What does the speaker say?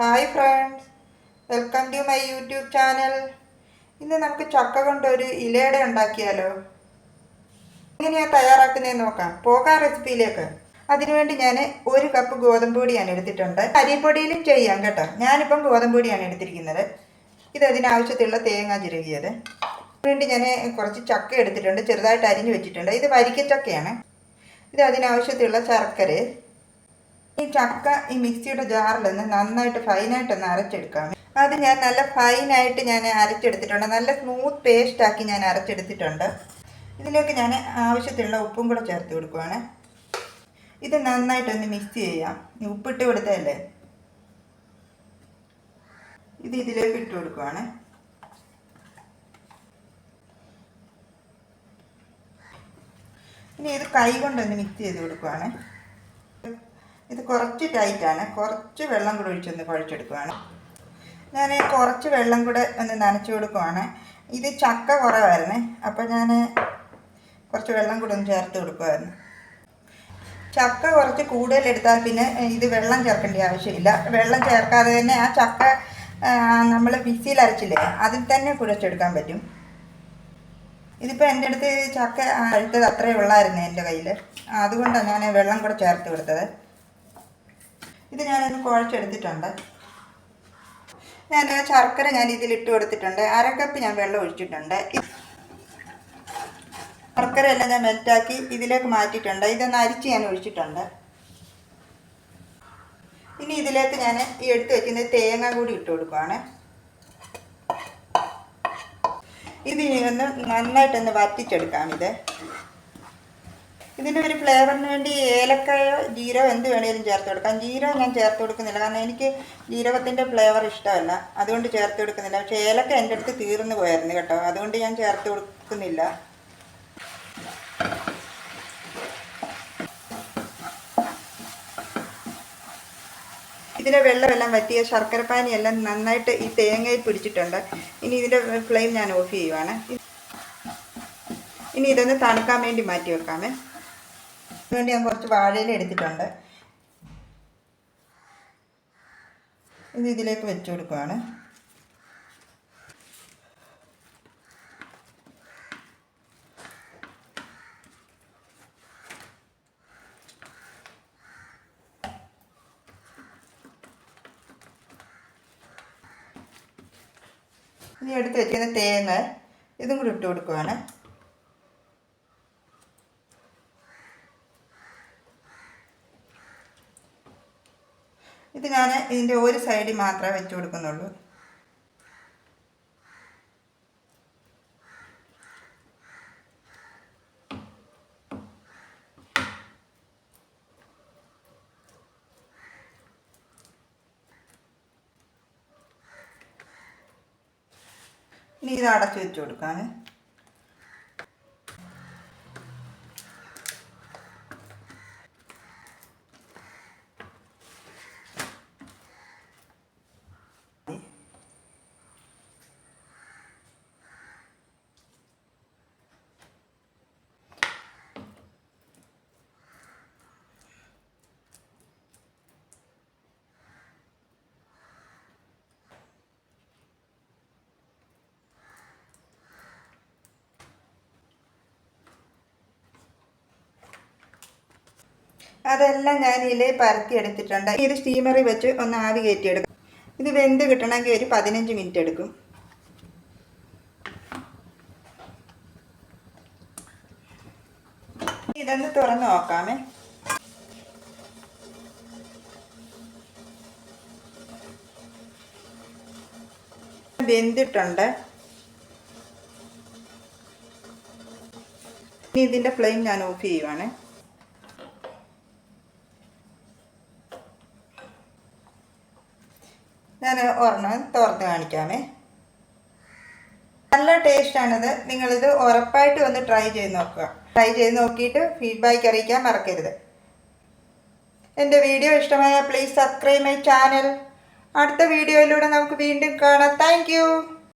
Hi friends welcome to my YouTube channel ഇന്ന് നമുക്ക് ചക്ക കൊണ്ട് ഒരു ഇലയുടെ ഉണ്ടാക്കിയാലോ? എങ്ങനെയാണ് തയ്യാറാക്കുന്നതെന്ന് നോക്കാം. പോകാം റെസിപ്പിയിലേക്ക്. അതിനുവേണ്ടി ഞാൻ ഒരു കപ്പ് ഗോതമ്പ് പൊടിയാണ് എടുത്തിട്ടുണ്ട്. അരിപ്പൊടിയിലും ചെയ്യാം കേട്ടോ. ഞാനിപ്പം ഗോതമ്പ് പൊടിയാണ് എടുത്തിരിക്കുന്നത്. ഇത് അതിനാവശ്യത്തിലുള്ള തേങ്ങ ചിരകിയത്. അതിനുവേണ്ടി ഞാൻ കുറച്ച് ചക്ക എടുത്തിട്ടുണ്ട്. ചെറുതായിട്ട് അരിഞ്ഞു വെച്ചിട്ടുണ്ട്. ഇത് വരിക്കച്ചക്കയാണ്. ഇത് അതിനാവശ്യത്തിലുള്ള ശർക്കര. ഈ ചക്ക ഈ മിക്സിയുടെ ജാറിൽ നിന്ന് നന്നായിട്ട് ഫൈനായിട്ട് ഫൈനായിട്ടൊന്ന് അരച്ചെടുക്കാം. അത് ഞാൻ നല്ല ഫൈനായിട്ട് ഞാൻ അരച്ചെടുത്തിട്ടുണ്ട്. നല്ല സ്മൂത്ത് പേസ്റ്റ് ആക്കി ഞാൻ അരച്ചെടുത്തിട്ടുണ്ട്. ഇതിലേക്ക് ഞാൻ ആവശ്യത്തിനുള്ള ഉപ്പും കൂടെ ചേർത്ത് കൊടുക്കുവാണ്. ഇത് നന്നായിട്ടൊന്ന് മിക്സ് ചെയ്യാം. ഉപ്പിട്ട് കൊടുത്തതല്ലേ? ഇത് ഇതിലേക്ക് ഇട്ട് കൊടുക്കുവാണ്. ഇനി ഇത് കൈ കൊണ്ടൊന്ന് മിക്സ് ചെയ്ത് കൊടുക്കുവാണ്. ഇത് കുറച്ച് ടൈറ്റാണ് കുറച്ച് വെള്ളം കൂടെ ഒഴിച്ചൊന്ന് കുഴച്ചെടുക്കുവാണ്. ഞാൻ കുറച്ച് വെള്ളം കൂടെ ഒന്ന് നനച്ചു കൊടുക്കുവാണ്. ഇത് ചക്ക കുറവായിരുന്നു. അപ്പോൾ ഞാൻ കുറച്ച് വെള്ളം കൂടെ ഒന്ന് ചേർത്ത് കൊടുക്കുമായിരുന്നു ചക്ക കുറച്ച് കൂടുതൽ എടുത്താൽ പിന്നെ ഇത് വെള്ളം ചേർക്കേണ്ട ആവശ്യമില്ല. വെള്ളം ചേർക്കാതെ തന്നെ ആ ചക്ക നമ്മൾ മിക്സിയിൽ അരച്ചില്ലേ അതിൽ തന്നെ കുഴച്ചെടുക്കാൻ പറ്റും. ഇതിപ്പോൾ എന്റെ അടുത്ത് ചക്ക അഴുത്തത് അത്രയേ ഉള്ളായിരുന്നു എന്റെ കയ്യിൽ അതുകൊണ്ടാണ് ഞാൻ വെള്ളം കൂടെ ചേർത്ത് കൊടുത്തത്. ഇത് ഞാനൊന്ന് കുഴച്ചെടുത്തിട്ടുണ്ട്. ഞാൻ ശർക്കര ഞാൻ ഇതിലിട്ട് കൊടുത്തിട്ടുണ്ട്. അര കപ്പ് ഞാൻ വെള്ളം ഒഴിച്ചിട്ടുണ്ട്. ശർക്കര എല്ലാം ഞാൻ മെൽറ്റാക്കി ഇതിലേക്ക് മാറ്റിയിട്ടുണ്ട്. ഇതൊന്ന് അരിച്ച് ഞാൻ ഒഴിച്ചിട്ടുണ്ട്. ഇനി ഇതിലേക്ക് ഞാൻ ഈ എടുത്ത് വെക്കുന്ന തേങ്ങ കൂടി ഇട്ട് കൊടുക്കുവാണ്. ഇത് ഒന്ന് നന്നായിട്ടൊന്ന് വറ്റിച്ചെടുക്കാം ഇത്. ഇതിന്റെ ഒരു ഫ്ലേവറിന് വേണ്ടി ഏലക്കയോ ജീരോ എന്ത് വേണേലും ചേർത്ത് കൊടുക്കാം. ജീരോ ഞാൻ ചേർത്ത് കൊടുക്കുന്നില്ല. കാരണം എനിക്ക് ജീരകത്തിന്റെ ഫ്ലേവർ ഇഷ്ടമല്ല. അതുകൊണ്ട് ചേർത്ത് കൊടുക്കുന്നില്ല. പക്ഷെ ഏലക്ക എന്റെ അടുത്ത് തീർന്നു പോയായിരുന്നു കേട്ടോ. അതുകൊണ്ട് ഞാൻ ചേർത്ത് കൊടുക്കുന്നില്ല. ഇതിന്റെ വെള്ളമെല്ലാം വറ്റിയ ശർക്കരപ്പാനി എല്ലാം നന്നായിട്ട് ഈ തേങ്ങയിൽ പിടിച്ചിട്ടുണ്ട്. ഇനി ഇതിന്റെ ഫ്ലെയിം ഞാൻ ഓഫ് ചെയ്യുവാണ്. ഇനി ഇതൊന്ന് തണുക്കാൻ വേണ്ടി മാറ്റി വെക്കാമേ. വേണ്ടി ഞാൻ കുറച്ച് വാഴയില എടുത്തിട്ടുണ്ട്. ഇത് ഇതിലേക്ക് വെച്ച് കൊടുക്കുവാണ്. ഇനി എടുത്ത് വെച്ചിരുന്ന തേങ്ങ ഇതും കൂടി ഇട്ട് കൊടുക്കുവാണ്. ഇത് ഞാൻ ഇതിന്റെ ഒരു സൈഡിൽ മാത്രമേ വെച്ച് കൊടുക്കുന്നുള്ളൂ. ഇനി ഇത് അടച്ചു വെച്ച് കൊടുക്കാൻ അതെല്ലാം ഞാൻ ഇതിൽ പരത്തി എടുത്തിട്ടുണ്ട്. ഇത് സ്റ്റീമറിൽ വെച്ച് ഒന്ന് ആവി കയറ്റിയെടുക്കും. ഇത് വെന്ത് കിട്ടണമെങ്കിൽ ഒരു പതിനഞ്ച് മിനിറ്റ് എടുക്കും. ഇതൊന്ന് തുറന്ന് നോക്കാമേ. വെന്തിട്ടുണ്ട്. ഇനി ഇതിന്റെ ഫ്ലെയിം ഞാൻ ഓഫ് ചെയ്യുവാണേ. ഞാൻ ഒരെണ്ണം തോർത്ത് കാണിക്കാമേ. നല്ല ടേസ്റ്റാണിത് നിങ്ങളിത് ഉറപ്പായിട്ട് ഒന്ന് ട്രൈ ചെയ്ത് നോക്കുക. ട്രൈ ചെയ്ത് നോക്കിയിട്ട് ഫീഡ്ബാക്ക് അറിയിക്കാൻ മറക്കരുത്. എന്റെ വീഡിയോ ഇഷ്ടമായ പ്ലീസ് സബ്സ്ക്രൈബ് മൈ ചാനൽ അടുത്ത വീഡിയോയിലൂടെ നമുക്ക് വീണ്ടും കാണാം. താങ്ക്